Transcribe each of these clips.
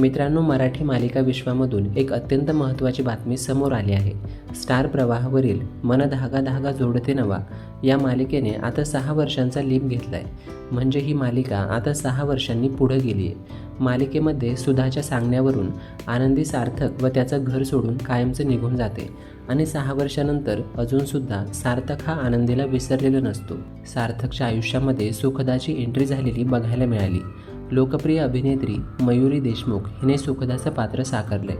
मित्रांनो मराठी मालिका विश्वामधून एक अत्यंत महत्त्वाची बातमी समोर आली आहे. स्टार प्रवाहावरील मन धागा धागा जोडते नवा या मालिकेने आता सहा वर्षांचा लीप घेतला आहे म्हणजे ही मालिका आता सहा वर्षांनी पुढं गेली आहे मालिकेमध्ये सुधाच्या सांगण्यावरून आनंदी सार्थक व त्याचं घर सोडून कायमचं निघून जाते. आणि सहा वर्षानंतर अजूनसुद्धा सार्थक हा आनंदीला विसरलेला नसतो. सार्थकच्या आयुष्यामध्ये सुखदाची एंट्री झालेली बघायला मिळाली. लोकप्रिय अभिनेत्री मयुरी देशमुख हिने सुखदाचं पात्र साकारले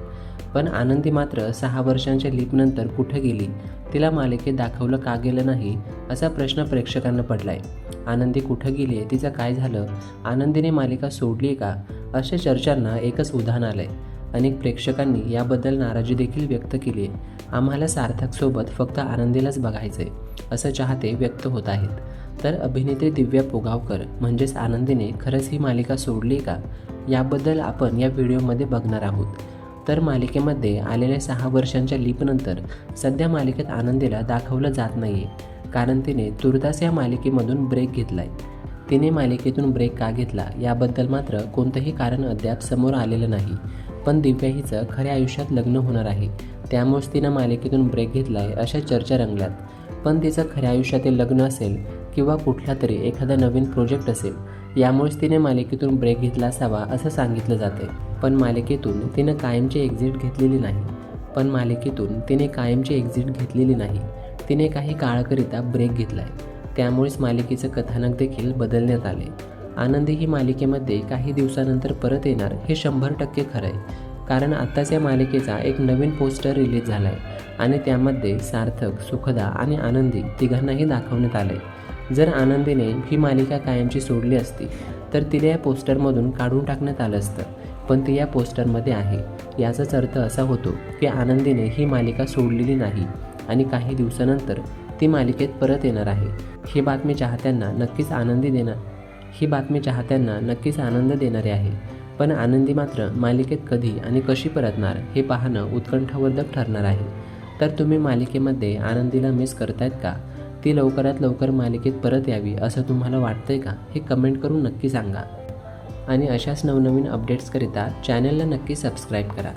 पण आनंदी मात्र सहा वर्षांच्या लीपनंतर कुठे गेली तिला मालिकेत दाखवलं का गेलं नाही असा प्रश्न प्रेक्षकांना पडलाय. आनंदी कुठं गेली आहे तिचं काय झालं आनंदीने मालिका सोडली का अशा चर्चांना एकच उदाहरण आलंय. अनेक प्रेक्षकांनी याबद्दल नाराजी देखील व्यक्त केली आहे आम्हाला सार्थकसोबत फक्त आनंदीलाच बघायचं आहे असं चाहते व्यक्त होत आहेत. तर अभिनेत्री दिव्या पोगावकर म्हणजेच आनंदीने खरंच ही मालिका सोडली का? याबद्दल आपण या व्हिडिओमध्ये बघणार आहोत. तर मालिकेमध्ये आलेल्या सहा वर्षांच्या लीपनंतर सध्या मालिकेत आनंदीला दाखवलं जात नाही आहे कारण तिने तुर्तास या मालिकेमधून ब्रेक घेतला आहे तिने मालिकेतून ब्रेक का घेतला याबद्दल मात्र कोणतंही कारण अद्याप समोर आलेलं नाही. पण दिव्या हिचं खऱ्या आयुष्यात लग्न होणार आहे. त्यामुळेच तिनं मालिकेतून ब्रेक घेतला आहे अशा चर्चा रंगल्यात. पण तिचं खऱ्या आयुष्यातील लग्न असेल किंवा कुठला तरी एखादा नवीन प्रोजेक्ट असेल यामुळेच तिने मालिकेतून ब्रेक घेतला असावा असं सांगितलं जाते पण मालिकेतून तिनं कायमची एक्झिट घेतलेली नाही. पण मालिकेतून तिने कायमची एक्झिट घेतलेली नाही. तिने काही काळाकरिता ब्रेक घेतला आहे त्यामुळेच मालिकेचं कथानक देखील बदलण्यात आले आनंदी ही मालिकेमध्ये काही दिवसानंतर परत येणार हे शंभर टक्के खरं आहे कारण आत्ताच या मालिकेचा एक नवीन पोस्टर रिलीज झाला आहे आणि त्यामध्ये सार्थक सुखदा आणि आनंदी तिघांनाही दाखवण्यात आलं आहे जर आनंदीने ही मालिका कायमची सोडली असती तर तिला या पोस्टरमधून काढून टाकण्यात आलं असतं. पण ती या पोस्टरमध्ये आहे. याचाच अर्थ असा होतो की आनंदीने ही मालिका सोडलेली नाही आणि काही दिवसानंतर ती मालिकेत परत येणार आहे. ही बातमी चाहत्यांना नक्कीच आनंदी देणार ही बातमी चाहत्यांना नक्कीच आनंद देणारी आहे. पण आनंदी मात्र मालिकेत कधी आणि कशी परतणार हे पाहणं उत्कंठावर्धक ठरणार आहे. तर तुम्ही मालिकेमध्ये आनंदीला मिस करतायत का? ती लवकरात लवकर मालिकेत परत यावी असं तुम्हाला वाटतंय का? हे कमेंट करून नक्की सांगा. आणि अशाच नवनवीन अपडेट्सकरिता चॅनलला नक्की सबस्क्राईब करा.